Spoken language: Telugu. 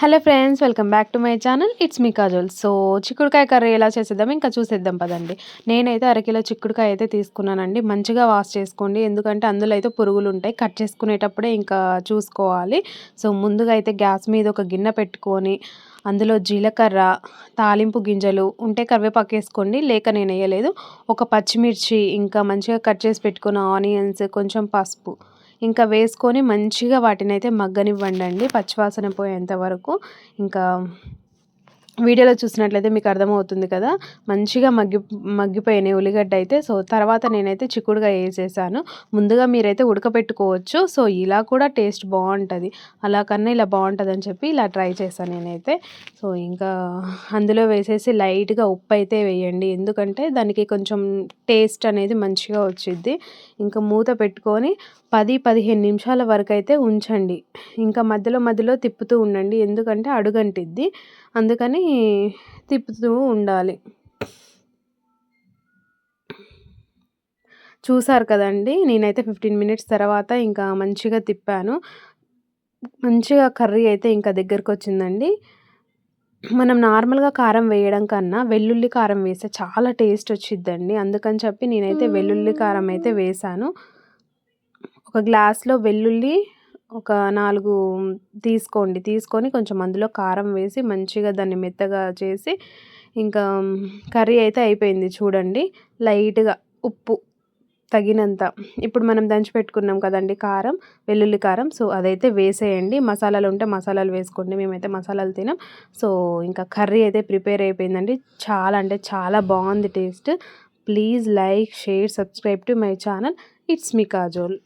Hello friends welcome back to my channel. It's me Kajal so చిక్కుడుకాయ కర్రీ ఎలా చేసేద్దాం? ఇంకా చూసేద్దాం పదండి. నేనైతే అరకిలో చిక్కుడుకాయ అయితే తీసుకున్నానండి. మంచిగా వాష్ చేసుకోండి. ఎందుకంటే అందులో అయితే పురుగులు ఉంటాయి. కట్ చేసుకునేటప్పుడే ఇంకా చూసుకోవాలి. సో ముందుగా అయితే గ్యాస్ మీద ఒక గిన్నె పెట్టుకొని అందులో జీలకర్ర తాలింపు గింజలు ఉంటే కరివేపాకు వేసుకోండి. లేక నేను వేయలేదు ఒక పచ్చిమిర్చి ఇంకా మంచిగా కట్ చేసి పెట్టుకున్న ఆనియన్స్ కొంచెం పసుపు. ఇంకా వేసుకొని మంచిగా వాటిని అయితే మగ్గనివ్వండి పచ్చివాసన పోయేంత వరకు. ఇంకా వీడియోలో చూసినట్లయితే మీకు అర్థమవుతుంది కదా. మంచిగా మగ్గి మగ్గిపోయినాయి ఉల్లిగడ్డ అయితే. సో తర్వాత నేనైతే చిక్కుడుగా వేసేసాను. ముందుగా మీరైతే ఉడకపెట్టుకోవచ్చు. సో ఇలా కూడా టేస్ట్ బాగుంటుంది. అలా కన్నా ఇలా బాగుంటుంది అని చెప్పి ఇలా ట్రై చేశాను నేనైతే. సో ఇంకా అందులో వేసేసి లైట్గా ఉప్పు అయితే వేయండి. ఎందుకంటే దానికి కొంచెం టేస్ట్ అనేది మంచిగా వచ్చిద్ది. ఇంకా మూత పెట్టుకొని పది పదిహేను నిమిషాల వరకు అయితే ఉంచండి. ఇంకా మధ్యలో మధ్యలో తిప్పుతూ ఉండండి. ఎందుకంటే అడుగంటిద్ది. అందుకని తిప్పుతూ ఉండాలి. చూసారు కదండి నేనైతే ఫిఫ్టీన్ మినిట్స్ తర్వాత ఇంకా మంచిగా తిప్పాను. మంచిగా కర్రీ అయితే ఇంకా దగ్గరకు వచ్చిందండి మనం నార్మల్గా కారం వేయడం కన్నా వెల్లుల్లి కారం వేస్తే చాలా టేస్ట్ వచ్చిద్దండి. అందుకని చెప్పి నేనైతే వెల్లుల్లి కారం అయితే వేసాను ఒక గ్లాస్లో వెల్లుల్లి ఒక నాలుగు తీసుకోండి. తీసుకొని కొంచెం అందులో కారం వేసి మంచిగా దాన్ని మెత్తగా చేసి ఇంకా కర్రీ అయితే అయిపోయింది చూడండి. లైట్గా ఉప్పు తగినంత. ఇప్పుడు మనం దంచి పెట్టుకున్నాం కదండి కారం వెల్లుల్లి కారం. సో అదైతే వేసేయండి. మసాలాలు ఉంటే మసాలాలు వేసుకోండి. మేమైతే మసాలాలు తినాం. సో ఇంకా కర్రీ అయితే ప్రిపేర్ అయిపోయిందండి. చాలా అంటే చాలా బాగుంది taste. Please like share subscribe to my channel. It's me Kajol.